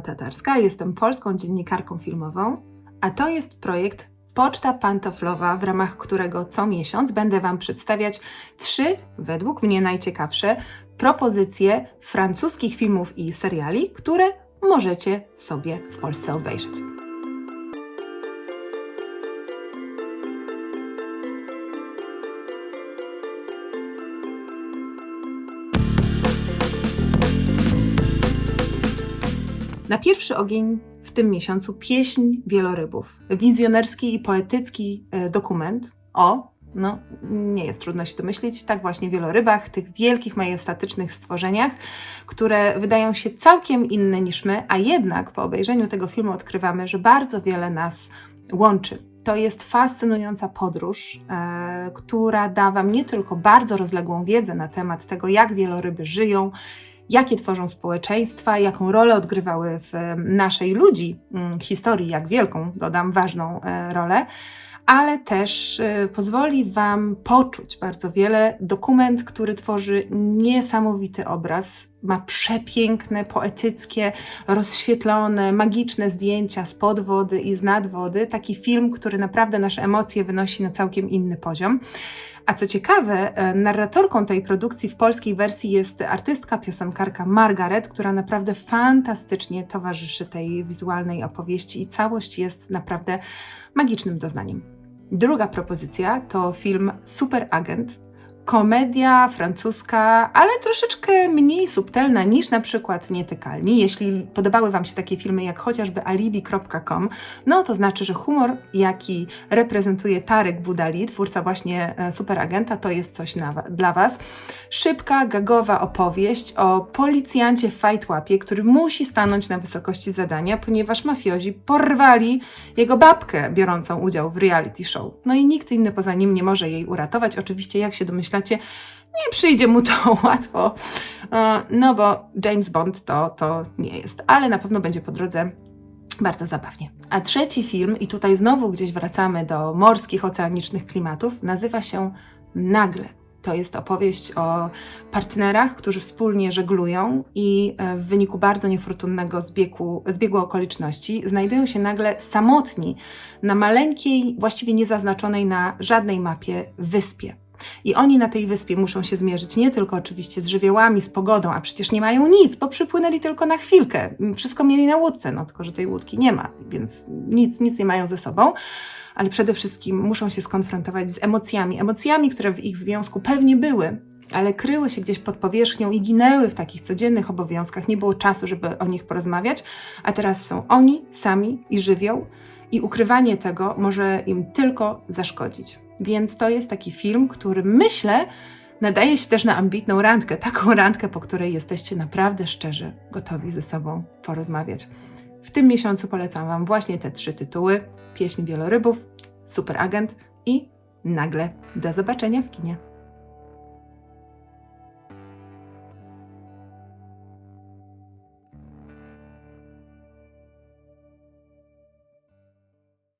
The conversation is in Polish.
Tatarska, jestem polską dziennikarką filmową, a to jest projekt Poczta Pantoflowa, w ramach którego co miesiąc będę Wam przedstawiać trzy, według mnie najciekawsze, propozycje francuskich filmów i seriali, które możecie sobie w Polsce obejrzeć. Na pierwszy ogień w tym miesiącu pieśń wielorybów. Wizjonerski i poetycki e, dokument o, no nie jest trudno się domyślić, tak właśnie wielorybach, tych wielkich, majestatycznych stworzeniach, które wydają się całkiem inne niż my, a jednak po obejrzeniu tego filmu odkrywamy, że bardzo wiele nas łączy. To jest fascynująca podróż, e, która da Wam nie tylko bardzo rozległą wiedzę na temat tego, jak wieloryby żyją, jakie tworzą społeczeństwa, jaką rolę odgrywały w naszej ludzi mm, historii, jak wielką, dodam, ważną e, rolę, ale też e, pozwoli Wam poczuć bardzo wiele. Dokument, który tworzy niesamowity obraz, ma przepiękne, poetyckie, rozświetlone, magiczne zdjęcia z pod wody i z nad wody. Taki film, który naprawdę nasze emocje wynosi na całkiem inny poziom. A co ciekawe, e, narratorką tej produkcji w polskiej wersji jest artystka, piosenkarka Margaret, która naprawdę fantastycznie towarzyszy tej wizualnej opowieści i całość jest naprawdę magicznym doznaniem. Druga propozycja to film Super Agent. Komedia francuska, ale troszeczkę mniej subtelna niż na przykład Nietykalni. Jeśli podobały Wam się takie filmy jak chociażby alibi.com, no to znaczy, że humor, jaki reprezentuje Tarek Budali, twórca właśnie e, Superagenta, to jest coś na, dla Was. Szybka, gagowa opowieść o policjancie w fajtłapie, który musi stanąć na wysokości zadania, ponieważ mafiozi porwali jego babkę biorącą udział w reality show. No i nikt inny poza nim nie może jej uratować. Oczywiście, jak się domyślacie, nie przyjdzie mu to łatwo, e, no bo James Bond to, to nie jest, ale na pewno będzie po drodze bardzo zabawnie. A trzeci film, i tutaj znowu gdzieś wracamy do morskich, oceanicznych klimatów, nazywa się Nagle. To jest opowieść o partnerach, którzy wspólnie żeglują i e, w wyniku bardzo niefortunnego zbiegu, zbiegu okoliczności znajdują się nagle samotni na maleńkiej, właściwie niezaznaczonej na żadnej mapie wyspie. I oni na tej wyspie muszą się zmierzyć nie tylko oczywiście z żywiołami, z pogodą, a przecież nie mają nic, bo przypłynęli tylko na chwilkę. Wszystko mieli na łódce, no tylko że tej łódki nie ma, więc nic, nic nie mają ze sobą. Ale przede wszystkim muszą się skonfrontować z emocjami. Emocjami, które w ich związku pewnie były, ale kryły się gdzieś pod powierzchnią i ginęły w takich codziennych obowiązkach. Nie było czasu, żeby o nich porozmawiać, a teraz są oni sami i żywioł, i ukrywanie tego może im tylko zaszkodzić. Więc to jest taki film, który myślę nadaje się też na ambitną randkę, taką randkę, po której jesteście naprawdę szczerzy, gotowi ze sobą porozmawiać. W tym miesiącu polecam Wam właśnie te trzy tytuły: Pieśń Wielorybów, Super Agent i Nagle. Do zobaczenia w kinie.